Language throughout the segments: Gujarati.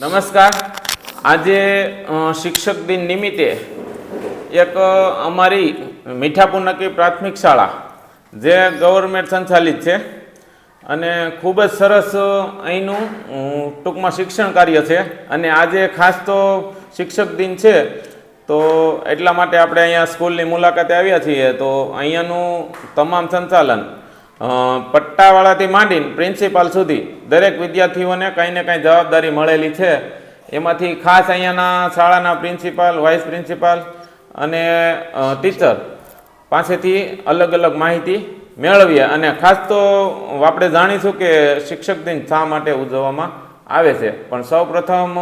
નમસ્કાર. આજે શિક્ષક દિન નિમિત્તે એક અમારી મીઠાપુર નક્કી પ્રાથમિક શાળા, જે ગવર્મેન્ટ સંચાલિત છે અને ખૂબ જ સરસ અહીંનું ટૂંકમાં શિક્ષણ કાર્ય છે અને આજે ખાસ તો શિક્ષક દિન છે, તો એટલા માટે આપણે અહીંયા સ્કૂલની મુલાકાતે આવ્યા છીએ. તો અહીંયાનું તમામ સંચાલન પટ્ટાવાળાથી માંડીને પ્રિન્સિપાલ સુધી દરેક વિદ્યાર્થીઓને કંઈ ને કંઈ જવાબદારી મળેલી છે. એમાંથી ખાસ અહીંયાના શાળાના પ્રિન્સિપાલ વાઇસ પ્રિન્સિપાલ અને ટીચર પાસેથી અલગ અલગ માહિતી મેળવીએ અને ખાસ તો આપણે જાણીશું કે શિક્ષક દિન શા માટે ઉજવવામાં આવે છે. પણ સૌ પ્રથમ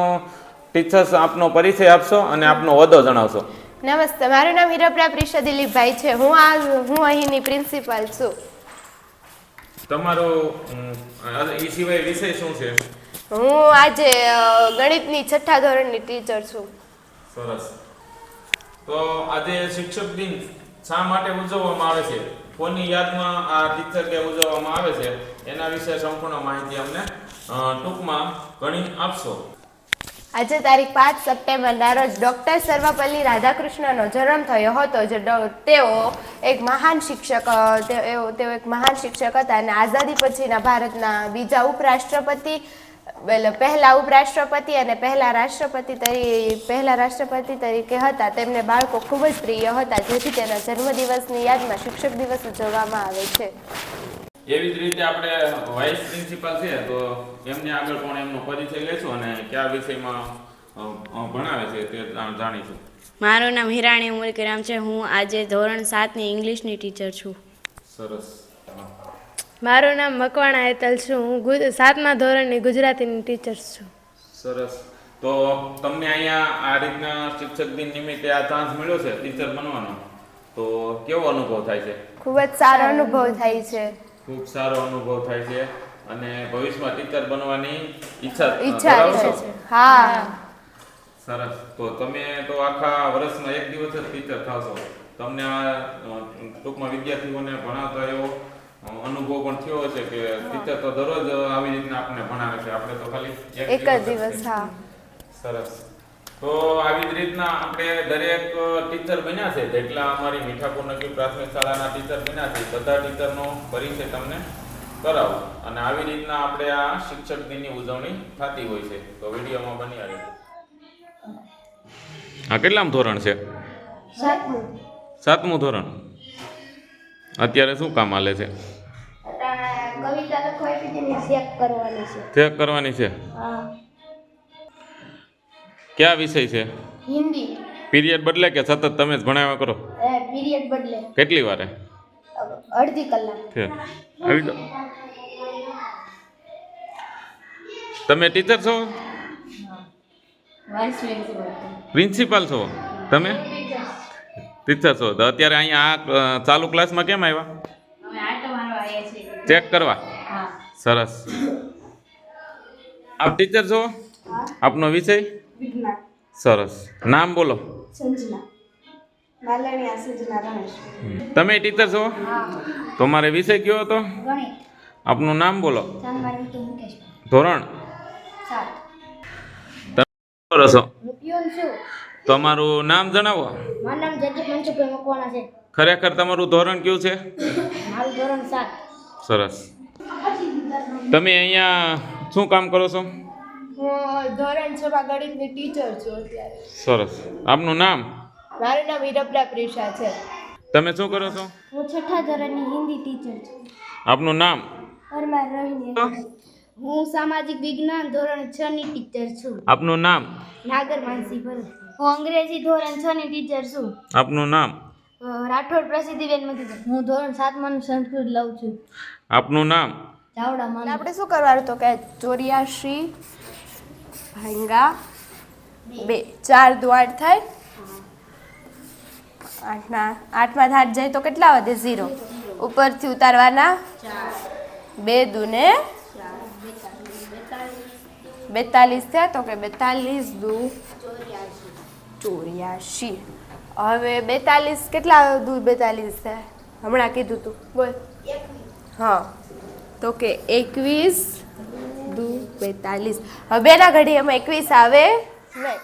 ટીચર્સ આપનો પરિચય આપશો અને આપનો હોદ્દો જણાવશો. નમસ્તે, મારું નામ હીરપ્રા દિલીપભાઈ છે. હું આ, હું અહીંની પ્રિન્સિપાલ છું. તમારો એ સિવાય વિષય શું છે? હું આજે ગણિતની છઠ્ઠા ધોરણની ટીચર છું. સરસ. તો આજે શિક્ષક દિન શા માટે ઉજવવામાં આવે છે? કોની યાદમાં આ ટીચર ડે ઉજવવામાં આવે છે? એના વિશે સંપૂર્ણ માહિતી અમને ટૂંકમાં ગણી આપશો. આજે તારીખ પાંચ સપ્ટેમ્બરના રોજ ડૉક્ટર સર્વપલ્લી રાધાકૃષ્ણનો જન્મ થયો હતો, જે તેઓ એક મહાન શિક્ષક તેઓ એક મહાન શિક્ષક હતા અને આઝાદી પછીના ભારતના બીજા ઉપરાષ્ટ્રપતિ, એટલે પહેલા ઉપરાષ્ટ્રપતિ અને પહેલા રાષ્ટ્રપતિ તરીકે પહેલા રાષ્ટ્રપતિ તરીકે હતા. તેમને બાળકો ખૂબ જ પ્રિય હતા, જેથી તેના જન્મદિવસની યાદમાં શિક્ષક દિવસ ઉજવવામાં આવે છે. એવી જ રીતે આપણે વાઇસ પ્રિન્સિપાલ છે તો એમને આગળ પણ એમનો પરિચય લેશું અને કયા વિષયમાં ભણાવે છે તે જાણીશું. મારું નામ હિરાણી ઉમરકરામ છે હું આજે ધોરણ સાતની ઇંગ્લિશની ટીચર છું. સરસ. મારું નામ મકવાણા હેતલ છું હું સાતમા ધોરણની ગુજરાતીની ટીચર છું. સરસ. તો તમને અહીંયા આ રીતના શિક્ષક દિન નિમિત્તે આ ચાન્સ મળ્યો છે ટીચર બનવાનો? તો કેવો અનુભવ થાય છે? ખૂબ જ સારો અનુભવ થાય છે. ખૂબ સારો અનુભવ થાય છે અને ભવિષ્યમાં ટીચર બનવાની ઈચ્છા ઈચ્છા છે હા. સરસ. તો તમે તો આખા વર્ષમાં એક દિવસ જ ટીચર થશો તમને આ ટૂંકમાં વિદ્યાર્થીઓને ભણાવતા એવો અનુભવ પણ થયો હશે કે ટીચર તો દરરોજ આવી રીતના આપણે ભણાવે છે. આપણે તો ખાલી એક જ દિવસ હા. સરસ. તો આવી જ રીતના આપણે દરેક ટીચર બન્યા છે જેટલા અમારી મીઠાપુર નગરી પ્રાથમિક શાળાના ટીચર બન્યા છે બધા ટીચરનો પરિચય તમને કરાવો. અને આવી રીતના આપણે આ શિક્ષક દિનની ઉજવણી થતી હોય છે. તો વિડીયોમાં બની આવી આ કેટલામ ધોરણ છે? સાતમું. ધોરણ. અત્યારે શું કામ હાલે છે? ચેક કરવાની છે. ચેક કરવાની છે? હા. કયા વિષય છે? હિન્દી. પીરિયડ બદલે કે સતત તમે જ ભણાવ્યા કરો? એ પીરિયડ બદલે. કેટલી વારે? અડધી કલાક. આવી દો તમે ટીચર છો? પ્રિન્સિપાલ છો? તમે? ટીચર છો. તો અત્યારે અહીંયા આ ચાલુ ક્લાસમાં કેમ આવ્યા? ચેક કરવા? સરસ. આપ ટીચર છો? આપનો વિષય? વિજ્ઞાન. સરસ. નામ બોલો. સંજના. માલણિયા સંજના રમેશ. તમે ટીચર છો? તમારે વિષય કયો હતો? આપનું નામ બોલો. ધોરણ? કરો છો? હું પ્યુન છું. તમારું નામ જણાવો. મારું નામ જયદીપ મનસુખભાઈ મકવાણા છે. ખરેખર તમારું ધોરણ કયું છે? મારું ધોરણ સાત. સરસ. તમે અહીંયા શું કામ કરો છો? હું ધોરણ છમાં ગણિતની ટીચર છું અત્યારે. સરસ. આપનું નામ? મારું નામ હીરપ્રા પ્રિષા છે. તમે શું કરો છો? હું છઠ્ઠા ધોરણની હિન્દી ટીચર છું. આપનું નામ? પરમાર રહીને હું સામાજિક વિજ્ઞાન ધોરણ છ ની ટીચર છું. આપનું નામ? નાગર માનસી ભરત હું અંગ્રેજી ધોરણ છ ની ટીચર છું. આપનું નામ? રાઠોડ પ્રસિદ્ધિબેન મધુબેન. હું ધોરણ સાતમાનું સંસ્કૃત લઉં છું. આપનું નામ? ચાવડા માન આપણે શું કરવાનું તો કે ચોર્યાસી ભાંગા બે ચાર દુ આઠ થાય. આઠના આઠમાં આઠ જાય તો કેટલા વધે? ઝીરો. ઉપરથી ઉતારવાના બે દુને બેતાલીસ થયા. તો કે બેતાલીસ દુ ચોર્યાસી. હવે બેતાલીસ કેટલા દુ બેતાલીસ થાય? હમણાં કીધું તું. બોલ. હા. તો કે એકવીસ દુ બેતાલીસ. હવે બેના ઘડી એમાં એકવીસ આવે? નહીં.